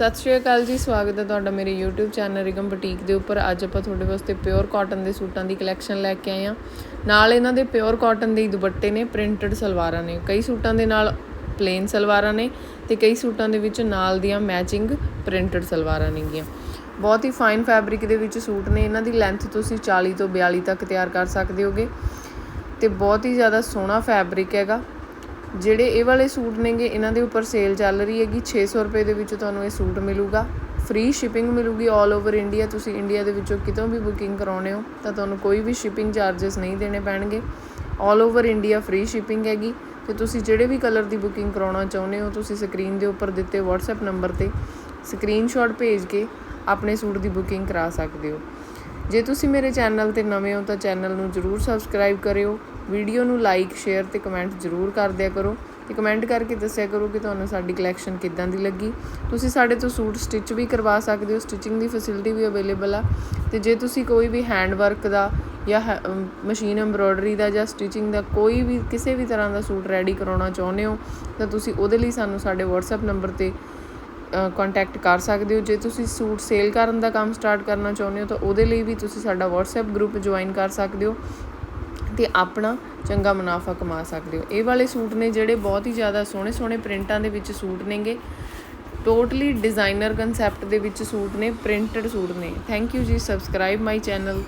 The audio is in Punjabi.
ਸਤਿ ਸ਼੍ਰੀ ਅਕਾਲ ਜੀ, ਸਵਾਗਤ ਹੈ ਤੁਹਾਡਾ ਮੇਰੇ YouTube ਚੈਨਲ ਰਿਗਮ ਬੁਟੀਕ ਦੇ ਉੱਪਰ। ਅੱਜ ਆਪਾਂ ਤੁਹਾਡੇ ਵਾਸਤੇ ਪਿਓਰ ਕਾਟਨ ਦੇ ਸੂਟਾਂ ਦੀ ਕਲੈਕਸ਼ਨ ਲੈ ਕੇ ਆਏ ਹਾਂ। ਨਾਲ ਇਹਨਾਂ ਦੇ ਪਿਓਰ ਕਾਟਨ ਦੇ ਹੀ ਦੁਪੱਟੇ ਨੇ ਪ੍ਰਿੰਟਡ ਸਲਵਾਰਾਂ ਨੇ। ਕਈ ਸੂਟਾਂ ਦੇ ਨਾਲ ਪਲੇਨ ਸਲਵਾਰਾਂ ਨੇ ਤੇ ਕਈ ਸੂਟਾਂ ਦੇ ਵਿੱਚ ਨਾਲ ਦੀਆਂ ਮੈਚਿੰਗ ਪ੍ਰਿੰਟਡ ਸਲਵਾਰਾਂ ਨੇਗੀਆਂ। ਬਹੁਤ ਹੀ ਫਾਈਨ ਫੈਬਰਿਕ ਦੇ ਵਿੱਚ ਸੂਟ ਨੇ। ਇਹਨਾਂ ਦੀ ਲੈਂਥ ਤੁਸੀਂ 40 ਤੋਂ 42 ਤੱਕ ਤਿਆਰ ਕਰ ਸਕਦੇ ਹੋਗੇ। ਤੇ ਬਹੁਤ ਹੀ ਜ਼ਿਆਦਾ ਸੋਹਣਾ ਫੈਬਰਿਕ ਹੈਗਾ। ਜਿਹੜੇ ਇਹ ਵਾਲੇ ਸੂਟ ਨੇਗੇ, ਇਹਨਾਂ ਦੇ ਉੱਪਰ ਸੇਲ ਚੱਲ ਰਹੀ ਹੈਗੀ। 600 ਰੁਪਏ ਦੇ ਵਿੱਚ ਤੁਹਾਨੂੰ ਇਹ ਸੂਟ ਮਿਲੂਗਾ। ਫ੍ਰੀ ਸ਼ਿਪਿੰਗ ਮਿਲੂਗੀ 올 ਓਵਰ ਇੰਡੀਆ ਤੁਸੀਂ ਇੰਡੀਆ ਦੇ ਵਿੱਚੋਂ ਕਿਤੋਂ ਵੀ ਬੁਕਿੰਗ ਕਰਾਉਣੇ ਹੋ, ਤਾਂ ਤੁਹਾਨੂੰ ਕੋਈ ਵੀ ਸ਼ਿਪਿੰਗ ਚਾਰजेस ਨਹੀਂ ਦੇਣੇ ਪੈਣਗੇ। 올 ਓਵਰ ਇੰਡੀਆ ਫ੍ਰੀ ਸ਼ਿਪਿੰਗ ਹੈਗੀ। ਤੇ ਤੁਸੀਂ ਜਿਹੜੇ ਵੀ ਕਲਰ ਦੀ ਬੁਕਿੰਗ ਕਰਾਉਣਾ ਚਾਹੁੰਦੇ ਹੋ, ਤੁਸੀਂ ਸਕਰੀਨ ਦੇ ਉੱਪਰ ਦਿੱਤੇ WhatsApp ਨੰਬਰ ਤੇ ਸਕਰੀਨਸ਼ਾਟ ਭੇਜ ਕੇ ਆਪਣੇ ਸੂਟ ਦੀ ਬੁਕਿੰਗ ਕਰਾ ਸਕਦੇ ਹੋ। ਜੇ ਤੁਸੀਂ ਮੇਰੇ ਚੈਨਲ ਤੇ ਨਵੇਂ ਹੋ ਤਾਂ ਚੈਨਲ ਨੂੰ ਜਰੂਰ ਸਬਸਕ੍ਰਾਈਬ ਕਰਿਓ, ਵੀਡੀਓ ਨੂੰ ਲਾਈਕ ਸ਼ੇਅਰ ਤੇ ਕਮੈਂਟ ਜਰੂਰ ਕਰ ਦਿਆ ਕਰੋ ਤੇ ਕਮੈਂਟ ਕਰਕੇ ਦੱਸਿਆ ਕਰੋ ਕਿ ਤੁਹਾਨੂੰ ਸਾਡੀ ਕਲੈਕਸ਼ਨ ਕਿੱਦਾਂ ਦੀ ਲੱਗੀ। ਤੁਸੀਂ ਸਾਡੇ ਤੋਂ ਸੂਟ ਸਟਿਚ ਵੀ ਕਰਵਾ ਸਕਦੇ ਹੋ ਸਟਿਚਿੰਗ ਦੀ ਫੈਸਿਲਿਟੀ ਵੀ ਅਵੇਲੇਬਲ ਆ ਤੇ ਜੇ ਤੁਸੀਂ ਕੋਈ ਵੀ ਹੈਂਡ ਵਰਕ ਦਾ ਜਾਂ ਮਸ਼ੀਨ ਐਮਬ੍ਰੋਇਡਰੀ ਦਾ ਜਾਂ ਸਟਿਚਿੰਗ ਦਾ ਕੋਈ ਵੀ ਕਿਸੇ ਵੀ ਤਰ੍ਹਾਂ ਦਾ ਸੂਟ ਰੈਡੀ ਕਰਾਉਣਾ ਚਾਹੁੰਦੇ ਹੋ ਤਾਂ ਤੁਸੀਂ ਉਹਦੇ ਲਈ ਸਾਨੂੰ ਸਾਡੇ WhatsApp ਨੰਬਰ ਤੇ ਕੰਟੈਕਟ ਕਰ ਸਕਦੇ ਹੋ। ਜੇ ਤੁਸੀਂ ਸੂਟ ਸੇਲ ਕਰਨ ਦਾ ਕੰਮ ਸਟਾਰਟ ਕਰਨਾ ਚਾਹੁੰਦੇ ਹੋ, ਤਾਂ ਉਹਦੇ ਲਈ ਵੀ ਤੁਸੀਂ ਸਾਡਾ WhatsApp ਗਰੁੱਪ ਜੁਆਇਨ ਕਰ ਸਕਦੇ ਹੋ ਤੇ ਆਪਣਾ ਚੰਗਾ ਮੁਨਾਫਾ ਕਮਾ ਸਕਦੇ ਹੋ। ਇਹ ਵਾਲੇ ਸੂਟ ਨੇ ਜਿਹੜੇ ਬਹੁਤ ਹੀ ਜ਼ਿਆਦਾ ਸੋਹਣੇ ਸੋਹਣੇ ਪ੍ਰਿੰਟਾਂ ਦੇ ਵਿੱਚ ਸੂਟ ਨੇਗੇ। ਟੋਟਲੀ ਡਿਜ਼ਾਈਨਰ ਕਨਸੈਪਟ ਦੇ ਵਿੱਚ ਸੂਟ ਨੇ ਪ੍ਰਿੰਟਡ ਸੂਟ ਨੇ। Thank you ji. Subscribe my channel